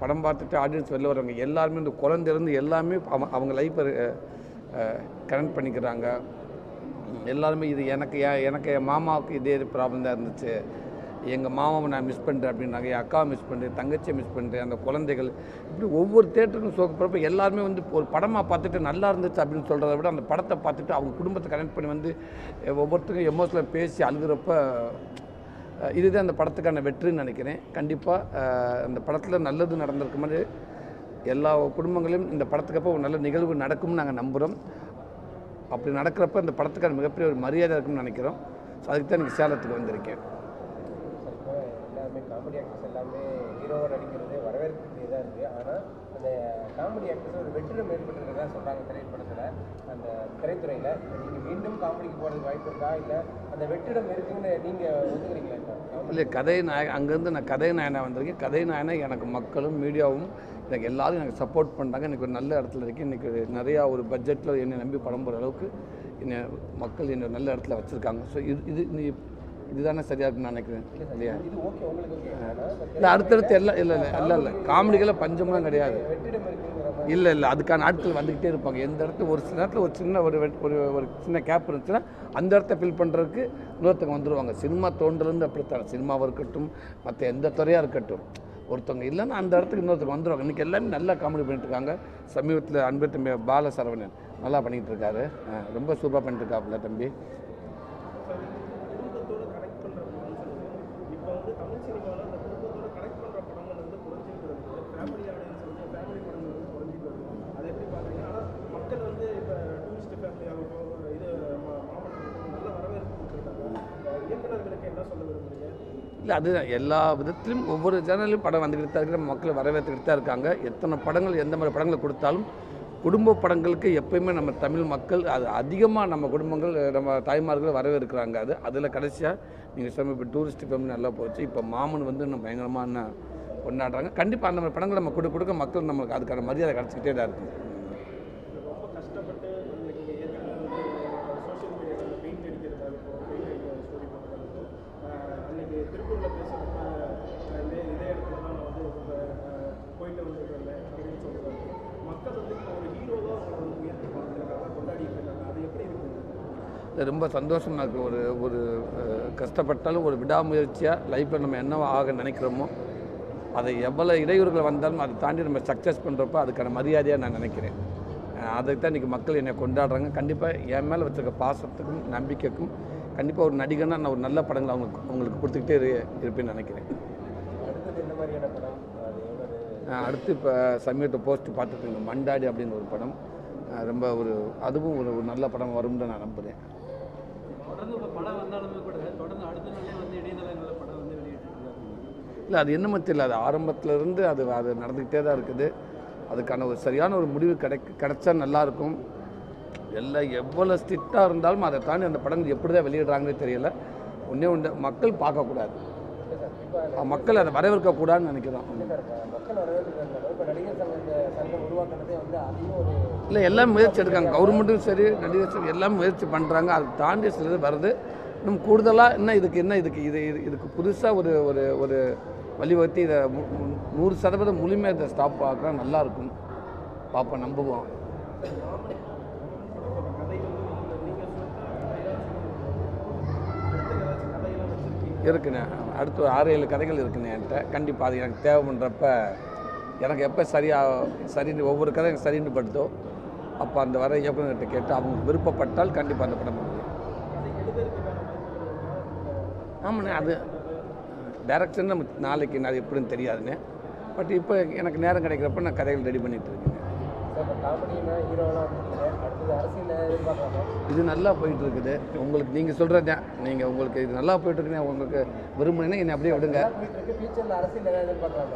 படம் பார்த்துட்டு ஆடியன்ஸ் வெளில வரவங்க எல்லாருமே இந்த குழந்தைலேருந்து எல்லாமே அவங்க அவங்க லைஃப்பை கனெக்ட் பண்ணிக்கிறாங்க. எல்லாருமே இது எனக்கு எனக்கு என் மாமாவுக்கு இதே ப்ராப்ளம் தான் இருந்துச்சு. எங்கள் மாமாவை நான் மிஸ் பண்ணுறேன் அப்படின்னாங்க என் அக்காவை மிஸ் பண்ணுறேன் தங்கச்சியை மிஸ் பண்ணுறேன் அந்த குழந்தைகள். இப்படி ஒவ்வொரு தேட்டருக்கும் சோக எல்லாருமே வந்து ஒரு படமாக பார்த்துட்டு நல்லா இருந்துச்சு அப்படின்னு சொல்கிறத விட அந்த படத்தை பார்த்துட்டு அவங்க குடும்பத்தை கனெக்ட் பண்ணி வந்து ஒவ்வொருத்தருக்கும் எமோஷனில் பேசி அழுகிறப்ப இதுதான் அந்த படத்துக்கான வெற்றின்னு நினைக்கிறேன். கண்டிப்பாக அந்த படத்தில் நல்லது நடந்திருக்க மாதிரி எல்லா குடும்பங்களையும் இந்த படத்துக்கப்போ ஒரு நல்ல நிகழ்வு நடக்கும்னு நாங்கள் நம்புகிறோம் அப்படி நடக்கிறப்ப இந்த படத்துக்கான மிகப்பெரிய ஒரு மரியாதை இருக்கும்னு நினைக்கிறோம். ஸோ அதுக்கு தான் எனக்கு சேலத்துக்கு வந்திருக்கேன். எல்லாமே காமெடி ஆக்டர்ஸ் எல்லாமே ஹீரோவாக நடிக்கிறது வரவேற்கக்கூடியதாக இருக்குது ஆனால் அந்த காமெடி ஆக்டர்ஸ் ஒரு வெற்றிடம் ஏற்பட்டிருக்கிறதா சொல்கிறாங்க திரைப்படத்தில். அந்த திரைத்துறையில். நீங்கள் மீண்டும் காமெடிக்கு போகிறதுக்கு வாய்ப்பு இருக்கா? இல்லை அந்த வெற்றிடம் இருக்குன்னு நீங்கள் ஒத்துக்கிறீங்களா இல்லை? கதை நாய அங்கேருந்து நான் கதை நாயனாக வந்திருக்கேன். கதை நாயனாக எனக்கு மக்களும் மீடியாவும் எனக்கு எல்லாரும் எனக்கு சப்போர்ட் பண்ணுறாங்க எனக்கு ஒரு நல்ல இடத்துல இருக்கேன் இன்றைக்கி நிறையா ஒரு பட்ஜெட்டில் என்னை நம்பி படம் போகிற அளவுக்கு என்னை மக்கள் என்னை நல்ல இடத்துல வச்சுருக்காங்க. ஸோ இது இது நீ இதுதானே சரியாக இருக்குன்னு நான் நினைக்கிறேன். இல்லையா? இல்லை அடுத்தடுத்து எல்லாம் இல்லை இல்லை இல்லை இல்லை. காமெடிகளை பஞ்சம்லாம் கிடையாது. இல்லை இல்லை அதுக்கான ஆட்கள் வந்துக்கிட்டே இருப்பாங்க. எந்த இடத்துல ஒரு சில நேரத்தில் ஒரு சின்ன ஒரு ஒரு ஒரு சின்ன கேப் இருந்துச்சுன்னா அந்த இடத்த ஃபில் பண்ணுறதுக்கு இன்னொருத்தவங்க வந்துடுவாங்க சினிமா தோன்றலேருந்து அப்படித்தான். சினிமாவாக இருக்கட்டும் மற்ற எந்த துறையாக இருக்கட்டும். ஒருத்தவங்க இல்லைன்னா அந்த இடத்துக்கு இன்னொருத்தர் வந்துடுவாங்க இன்றைக்கி எல்லாமே நல்லா காமெடி பண்ணிட்டு இருக்காங்க சமீபத்தில் அன்பு தம்பி பால சரவணன் நல்லா பண்ணிகிட்டு இருக்காரு ரொம்ப சூப்பராக பண்ணிட்டு இருக்காப்புல தம்பி குடும்பத்தோட கனெக்ட் பண்ற படம்னு சொல்லுவோம் இப்போ வந்து தமிழ் சினிமாவில் அந்த குடும்பத்தோட கனெக்ட் பண்ற படங்கள் வந்து குறைஞ்சிட்டு வருது ஃபேமிலி ஆடியன்ஸ் வந்து ஃபேமிலி படங்கள் வந்து குறைஞ்சிட்டு வருது அதை எப்படி பார்க்குறீங்க ஆனால் மக்கள் வந்து இப்போ டூரிஸ்ட் ஃபேமிலி ஆகட்டும் இது மா- மாமல்லபுரம் நல்ல வரவேற்பு கொடுத்துருக்காங்க இயக்குநர்களுக்கு என்ன சொல்ல விரும்புறீங்க இல்லை அதுதான் எல்லா விதத்திலும் ஒவ்வொரு சேனல்லையும் படம் வந்துக்கிட்டு தான் இருக்கிற மக்களை வரவேற்றுக்கிட்டு தான் இருக்காங்க. எத்தனை படங்கள் எந்த மாதிரி படங்களை கொடுத்தாலும் குடும்ப படங்களுக்கு எப்பயுமே நம்ம தமிழ் மக்கள் அது அதிகமாக நம்ம குடும்பங்கள் நம்ம தாய்மார்கள் வரவேற்கிறாங்க. அது அதில் கடைசியாக நீங்கள் சொன்ன இப்போ டூரிஸ்ட் ஃபேமிலி நல்லா போச்சு. இப்போ மாமன் வந்து நம்ம பயங்கரமாக கொண்டாடுறாங்க. கண்டிப்பாக அந்த மாதிரி படங்கள் நம்ம கொடுக்க கொடுக்க மக்கள் நம்மளுக்கு அதுக்கான மரியாதை கிடச்சிக்கிட்டே தான் இருக்குது ரொம்ப கஷ்டப்பட்டு இன்னைக்கு ஏற்கனவே வந்து சோஷியல் மீடியாவில் பெயிண்ட் அடிக்கிறதா இருக்கும் பெயிண்ட் அடிக்கிற ஸ்டோரி பண்ணுறதாகட்டும் அன்னைக்கு திருப்பூரில் பேசுகிறப்ப இதே இதே இடத்துல தான் நான் வந்து ரொம்ப அஹ், போயிட்டு வந்துருக்கேன் அப்படின்னு சொல்லுவாங்க மக்கள் வந்து இப்போ ஒரு ஹீரோவாக அவங்களை வந்து உயர்த்தி பார்த்துருக்காங்க கொண்டாடிட்டு இருக்காங்க அது எப்படி இருக்குது இது ரொம்ப சந்தோஷமாக இருக்குது ஒரு ஒரு கஷ்டப்பட்டாலும் ஒரு விடாமுயற்சியாக லைஃப்பில் நம்ம என்னவா ஆக நினைக்கிறோமோ அதை எவ்வளோ இடையூறுகள் வந்தாலும் அதை தாண்டி நம்ம சக்ஸஸ் பண்ணுறப்போ அதுக்கான மரியாதையாக நான் நினைக்கிறேன். அதுக்கு தான் இன்றைக்கி மக்கள் என்னை கொண்டாடுறாங்க. கண்டிப்பாக என் மேலே வச்சிருக்க பாசத்துக்கும் நம்பிக்கைக்கும் கண்டிப்பாக ஒரு நடிகனாக நான் ஒரு நல்ல படங்களை அவங்களுக்கு உங்களுக்கு கொடுத்துக்கிட்டே இரு- இருப்பேன்னு நினைக்கிறேன். என்ன அடுத்து இப்போ சமீபத்தை போஸ்ட் பார்த்துட்டு மண்டாடி அப்படின்னு ஒரு படம். ரொம்ப ஒரு அதுவும் ஒரு ஒரு நல்ல படம் வரும்னு நான் நம்புகிறேன் தொடர்ந்து இப்போ படம் வந்தாலுமே கூட தொடர்ந்து அடுத்த நாளே வந்து இடைநிலைகளில் படம் வந்து வெளியிட்டிருக்காங்க. இல்லை அது என்னமோ தெரியல அது ஆரம்பத்துல இருந்து அது அது நடந்துக்கிட்டே தான் இருக்குது. அதுக்கான ஒரு சரியான ஒரு முடிவு கிடைக்க கிடைச்சா நல்லாயிருக்கும் எல்லாம் எவ்வளோ ஸ்ட்ரிக்டாக இருந்தாலும் அதை தாண்டி அந்த படங்கள் எப்படி தான் வெளியிடுறாங்கன்னு தெரியல. ஒன்றே ஒன்று மக்கள் பார்க்கக்கூடாது மக்கள் அதை வரவேற்கக்கூடாதுன்னு நினைக்கிறோம். இல்லை எல்லாம் முயற்சி எடுக்காங்க. கவர்மெண்ட்டும் சரி நடிகர் சரி எல்லாம் முயற்சி பண்ணுறாங்க அதை தாண்டி சிலது வருது. இன்னும் கூடுதலாக இன்னும் இதுக்கு என்ன இதுக்கு இது இது- இதுக்கு புதுசாக ஒரு ஒரு ஒரு வழிவகுத்து இதை நூறு சதவீதம் முழுமையாக இதை ஸ்டாப் ஆக்கினா நல்லாயிருக்கும் பார்ப்போம் நம்புவோம். இருக்குண்ணே. அடுத்து ஒரு ஆறு ஏழு கதைகள் இருக்குண்ணே என்கிட்ட. கண்டிப்பாக அது எனக்கு தேவைப்படுறப்ப எனக்கு எப்போ சரியாக சரின்னு ஒவ்வொரு கதை எனக்கு சரின்னு படுதோ அப்போ அந்த வர இயக்குநர்கிட்ட கேட்டு அவங்க விருப்பப்பட்டால் கண்டிப்பாக அந்த படம் பண்ணுவேன். ஆமாண்ணே அது டேரக்ஷன் நம்ம நாளைக்கு அது எப்படின்னு தெரியாதுண்ணே. பட் இப்போ எனக்கு நேரம் கிடைக்கிறப்ப நான் கதைகள் ரெடி பண்ணிகிட்டு இருக்கேன். இது நல்லா போயிட்டு இருக்குது உங்களுக்கு நீங்கள் சொல்கிறது நீங்கள் உங்களுக்கு இது நல்லா போயிட்டு இருக்குன்னு உங்களுக்கு விரும்புனீங்கன்னா என்னை அப்படியே விடுங்க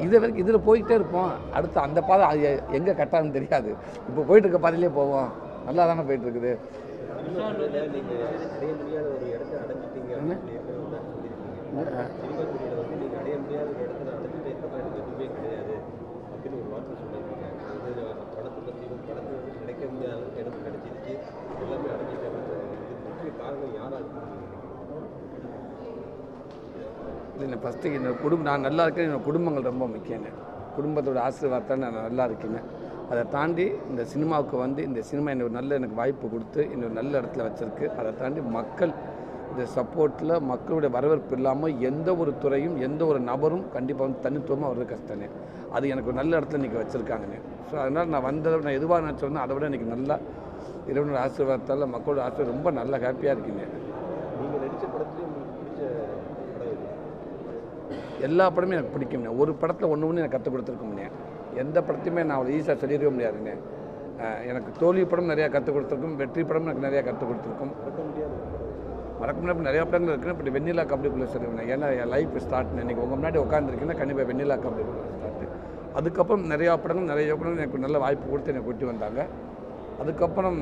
இது வரைக்கும் இதில் போயிட்டே இருப்போம் அடுத்து அந்த பாதை எங்கே கட்டான்னு தெரியாது இப்போ போயிட்டு இருக்க பாதையிலே போவோம் நல்லா தானே போயிட்டு இருக்குது அடைய முடியாத ஒரு இடத்துல அடைஞ்சிட்டு இருக்க கிடையாது அப்படின்னு ஒரு வார்த்தை சொல்லியிருக்கீங்க. வந்து படத்தை பற்றியும் படத்தை வந்து கிடைக்க முடியாத அளவுக்கு இடத்து கிடைச்சிருச்சு. எல்லாமே அடைஞ்சிட்டேன் இது முக்கிய காரணம் யாராக இல்லைண்ணே ஃபஸ்ட்டு என்னோட குடும்பம் நான் நல்லா இருக்கேன் என்னோடய குடும்பங்கள் ரொம்ப முக்கியங்க குடும்பத்தோட ஆசீர்வாதத்தால் நான் நல்லா இருக்கேங்க அதை தாண்டி இந்த சினிமாவுக்கு வந்து இந்த சினிமா என்னை ஒரு நல்ல எனக்கு வாய்ப்பு கொடுத்து என்னை ஒரு நல்ல இடத்துல வச்சுருக்கு. அதை தாண்டி மக்கள் இந்த சப்போர்ட்டில் மக்களுடைய வரவேற்பு இல்லாமல் எந்த ஒரு துறையும் எந்த ஒரு நபரும் கண்டிப்பாக வந்து தனித்துவமாக வர்றது கஷ்டனே அது எனக்கு ஒரு நல்ல இடத்துல இன்றைக்கி வச்சுருக்காங்கண்ணே ஸோ அதனால் நான் வந்ததை நான் எதுவாக நினச்சோன்னா அதை விட இன்றைக்கி நல்லா இறைவனோட ஆசீர்வாதத்தால் மக்களோட ஆசீர்வாதம் ரொம்ப நல்லா ஹாப்பியாக இருக்கீங்க. நீங்கள் நடித்த படத்துலேயே உங்களுக்கு பிடிச்ச படம் இது எல்லா படமும் எனக்கு பிடிக்கும்ண்ணே ஒரு படத்தில் ஒன்று ஒன்று எனக்கு கற்றுக் கொடுத்துருக்கோம்ண்ணே எந்த படத்தையுமே நான் அவ்வளோ ஈஸியாக சொல்லிடவே முடியாதுண்ணே அஹ் எனக்கு தோல்வி படம் நிறையா கற்றுக் கொடுத்துருக்கும் வெற்றி படம் எனக்கு நிறையா கற்றுக் கொடுத்துருக்கும். மறக்க முடியாது நிறையா படங்கள் இருக்குது பட் வெண்ணிலா கபடி கபடிக்குள்ளே சொல்லுவேன் ஏன்னா என் லைஃப் ஸ்டார்ட் இன்றைக்கி உங்கள் முன்னாடி உட்காந்துருக்கீங்கன்னா கண்டிப்பாக வெண்ணிலா கபடிக்குள்ளே ஸ்டார்ட் அதுக்கப்புறம் நிறையா படங்கள் நிறைய படங்கள் எனக்கு நல்ல வாய்ப்பு கொடுத்து என்னை கூட்டி வந்தாங்க. அதுக்கப்புறம்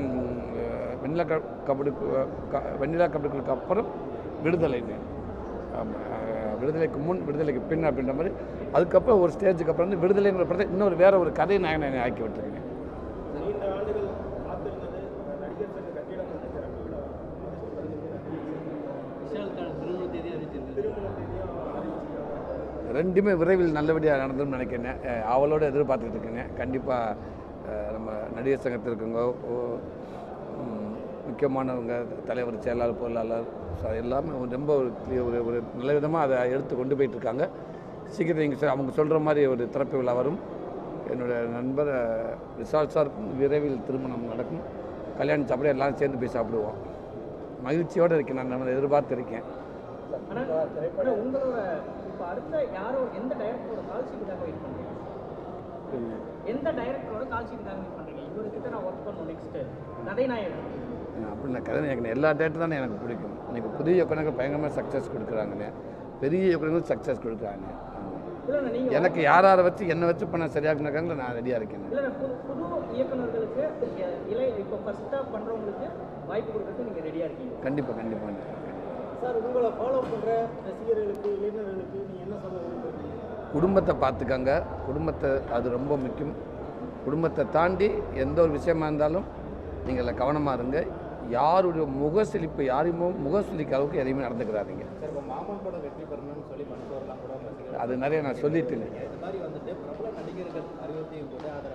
வெண்ணிலா க கபடி க வெண்ணிலா கபடிக்குள்ளுக்கு அப்புறம் விடுதலைன்னு விடுதலைக்கு முன் விடுதலைக்கு பின் அப்படின்ற மாதிரி. அதுக்கப்புறம் ஒரு ஸ்டேஜுக்கு அப்புறம் வந்து விடுதலைங்கிற படத்தை இன்னொரு வேற ஒரு கதை நான் ஆக்கி விட்டுருக்கேன். ரெண்டுமே விரைவில் நல்லபடியாக நடந்துன்னு நினைக்கிறேன். அவளோடு அவளோட எதிர்பார்த்துட்டு இருக்கேன் கண்டிப்பாக நம்ம நடிகர் சங்கத்தில் இருக்கவங்க ஓ- முக்கியமானவங்க தலைவர் செயலாளர் பொருளாளர் ஸோ எல்லாமே ரொம்ப ஒரு ஒரு ஒரு நல்ல விதமாக அதை எடுத்து கொண்டு போயிட்டுருக்காங்க. சீக்கிரம் நீங்கள் சார் அவங்க சொல்கிற மாதிரி ஒரு திறப்பு விழா வரும். என்னுடைய நண்பர் விசால் சார் சாருக்கும் விரைவில் திருமணம் நடக்கும். கல்யாணம் சாப்பிட எல்லாரும் சேர்ந்து போய் சாப்பிடுவோம். மகிழ்ச்சியோடு இருக்கேன். நான் நம்ம எதிர்பார்த்து இருக்கேன் உங்களோட இப்போ அடுத்த யாரோ எந்த டைரக்டரோட கால் ஷீட்டுக்காக வெயிட் பண்ணுறீங்க எந்த டைரக்டரோட கால் ஷீட்டுக்காக வெயிட் பண்ணுறீங்க இவர்கிட்ட நான் ஒர்க் பண்ணணும் நெக்ஸ்ட்டு கதைநாயகன் அப்படி நான் கதை எனக்கு எல்லா டேட்டு தானே எனக்கு பிடிக்கும். இன்னைக்கு புதிய இயக்குனர்கள் பயங்கரமாக சக்ஸஸ் கொடுக்குறாங்கண்ணே பெரிய இயக்குனர்கள் சக்ஸஸ் கொடுக்குறாங்க. எனக்கு யார் யாரை வச்சு என்னை வச்சு பண்ண சரியாக்குனாங்க நான் ரெடியாக இருக்கேன். இல்லைண்ணா புது புது இயக்குனர்களுக்கு இ- இலை இப்போ ஃபஸ்ட்டாக பண்ணுறவங்களுக்கு வாய்ப்பு கொடுக்கறதுக்கு நீங்கள் ரெடியாக இருக்கீங்க. கண்டிப்பாக கண்டிப்பாக சார் உங்களை ஃபாலோ பண்ணுற ரசிகர்களுக்கு இளைஞர்களுக்கு நீங்கள் என்ன சொல்ல விரும்புகிறீங்க குடும்பத்தை பார்த்துக்கங்க. குடும்பத்தை அது ரொம்ப முக்கியம். குடும்பத்தை தாண்டி எந்த ஒரு விஷயமா இருந்தாலும் நீங்கள் கவனமாக இருங்க. யாருடைய முகசுளிப்பு யாரையுமோ முகசுளிக்க அளவுக்கு எதையுமே நடந்துக்கிறாதீங்க அது நிறைய நான் அறிவுறுத்தியும் கூட அதை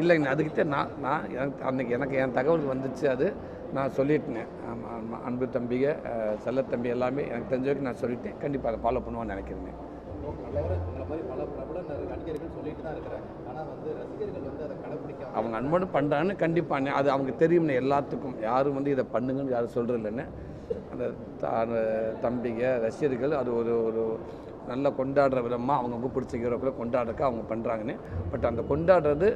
இல்லைங்க அதுக்கிட்ட நான் நான் எனக்கு அன்னைக்கு எனக்கு என் தகவல் வந்துச்சு அது நான் சொல்லிட்டேன். ஆமாம் ஆமாம் அன்பு தம்பிக செல்லத்தம்பி எல்லாமே எனக்கு தெரிஞ்ச வரைக்கும் நான் சொல்லிட்டேன். கண்டிப்பாக அதை ஃபாலோ பண்ணுவான்னு நினைக்கிறேன். அவங்க அன்போடு பண்ணுறான்னு கண்டிப்பாக அது அவங்க தெரியும்னு எல்லாத்துக்கும். யாரும் வந்து இதை பண்ணுங்கன்னு யாரும் சொல்கிறதில்லன்னு அந்த த- அந்த தம்பிங்க ரசிகர்கள் அது ஒரு ஒரு நல்ல கொண்டாடுற விதமாக அவங்க பிடிச்ச ஹீரோக்களை கொண்டாடுறதுக்கு அவங்க பண்ணுறாங்கன்னு பட் அந்த கொண்டாடுறது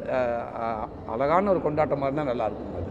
அழகான ஒரு கொண்டாட்டமாக இருந்தால் நல்லாயிருக்கும் அது